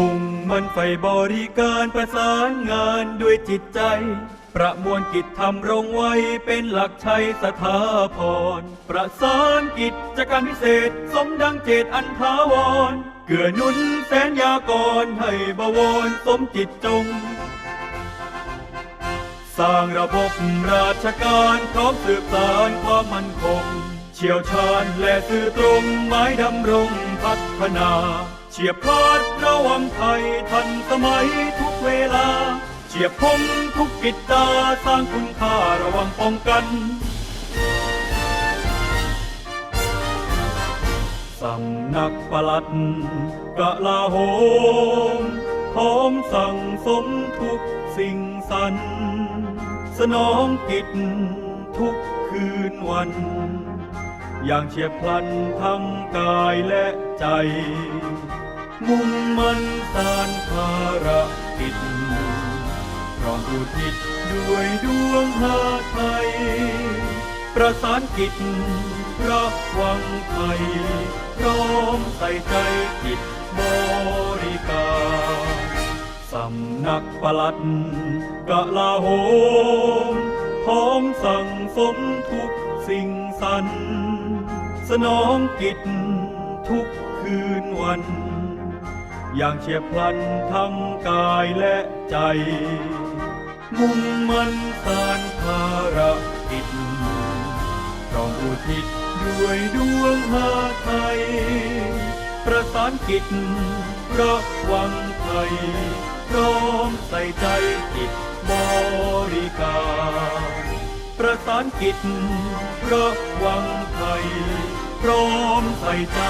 านไฟบริการประสานงานด้วยจิตใจ ประมวลกิจทำรงไว้เป็นหลักชัยสถาพร ประสานกิจจการพิเศษสมดังเจตอันทาวร เกื้อหนุนแสนยากรให้บวรสมจิตจง สร้างระบบราชการพร้อมสืบสานความมั่นคง เชี่ยวชาญและสื่อตรงหมายดำรงพัฒนา เฉียบพลัดระวังไทยทันสมัยทุกเวลา เฉียบคมทุกกิจตาสร้างคุณค่าระวังป้องกันสำนักปลัดกะลาโหมพร้อมสั่งสมทุกสิ่งสรรสนองกิจทุกคืนวัน อย่างเฉียบพลันทั้งกายและใจ มุ่งมันสานภารกิจพร้อมอุทิศด้วยดวงหาไทย ประสานกิจระวังไทยพร้อมใส่ใจกิจบริการสำนักปลัดกะลาโหม พร้อมสั่งสมทุกสิ่งสรรค์สนองกิจทุกคืนวัน อย่างเฉียบพลันทั้งกายและใจ มุ่งมันสานภารกิจพร้อมอุทิศด้วยดวงหาไทย ประสานกิจระวังไทยพร้อมใส่ใจกิจ สานกิจระวังไทยพร้อมใส่ใจ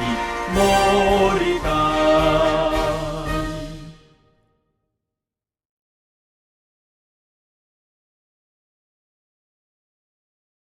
ติดโมริกา